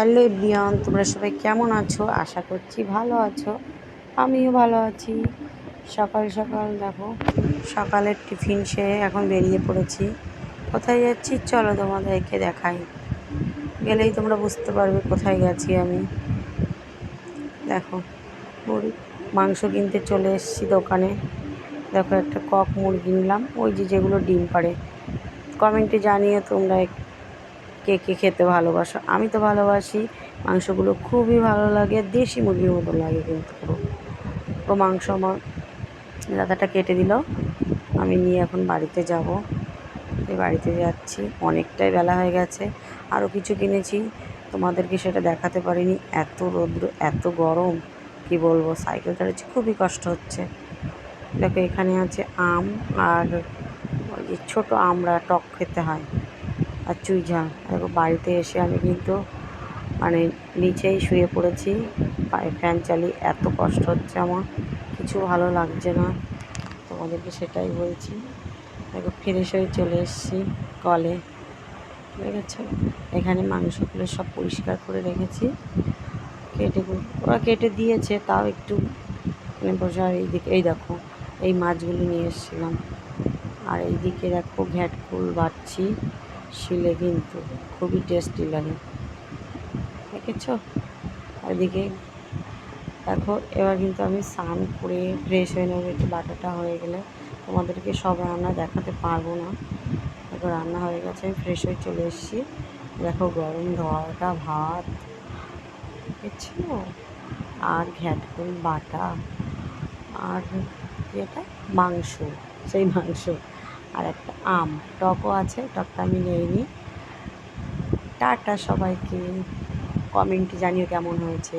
Hello everyone, তোমরা সবাই কেমন আছো? আশা করছি ভালো আছো। আমিও ভালো আছি। সকাল সকাল দেখো, সকালের টিফিন সেরে এখন বেরিয়ে পড়েছি। কোথায় যাচ্ছি? চলো তোমাদেরকে দেখাই। গেলেই তোমরা বুঝতে পারবে কোথায় গেছি আমি। দেখো মুরগি মাংস কিনতে চলে এসেছি দোকানে। দেখো একটা কক মুরগি নিলাম, ওই যে যেগুলো ডিম পাড়ে। কমেন্টে জানিয়ে তোমরা কে কে খেতে ভালোবাসো? আমি তো ভালোবাসি। মাংসগুলো খুবই ভালো লাগে। দেশি মুরগির মতো লাগে কিন্তু পুরো। তো মাংস আমার দাদাটা কেটে দিল। আমি নিয়ে এখন বাড়িতে যাব। বাড়িতে যাচ্ছি। অনেকটাই বেলা হয়ে গেছে। আরও কিছু কিনেছি। তোমাদেরকে সেটা দেখাতে পারিনি। এত রৌদ্র, এত গরম। কি বলব? সাইকেল চালাচ্ছি। খুবই কষ্ট হচ্ছে। দেখো এখানে আছে আম আর ছোটো আমরা টক খেতে হয়। আর চুই ঝাল দেখো, বাড়িতে এসে আমি কিন্তু মানে নিচেই শুয়ে পড়েছি। পায়ে ফ্যান চালিয়ে এত কষ্ট হচ্ছে আমার, কিছু ভালো লাগছে না। তোমাদেরকে সেটাই বলছি। দেখো ফ্রেশ হয়ে চলে এসেছি কলে। ঠিক আছে এখানে মাংসগুলো সব পরিষ্কার করে রেখেছি। কেটে ওরা কেটে দিয়েছে, তাও একটু মানে বসার এইদিকে। এই দেখো, এই মাছগুলো নিয়ে এসেছিলাম। আর এইদিকে দেখো, ঘ্যাটকুল বাড়ছি। শিলে কিন্তু খুবই টেস্টি লাগে। দেখেছ? এদিকে দেখো, এবার কিন্তু আমি স্নান করে ফ্রেশ হয়ে নেব, একটু বাটাটা হয়ে গেলে। তোমাদেরকে সব রান্না দেখাতে পারব না। দেখো, রান্না হয়ে গেছে, আমি ফ্রেশ হয়ে চলে এসেছি। দেখো, গরম ধোয়াটা, ভাত, দেখছ? আর ঘ্যাটকুল, বাটা, আর এটা মাংস, সেই মাংস। আর একটা আম টকও আছে টকটা আমি নিইনি। টাটা সবাইকে। কমেন্টে জানিও কেমন হয়েছে।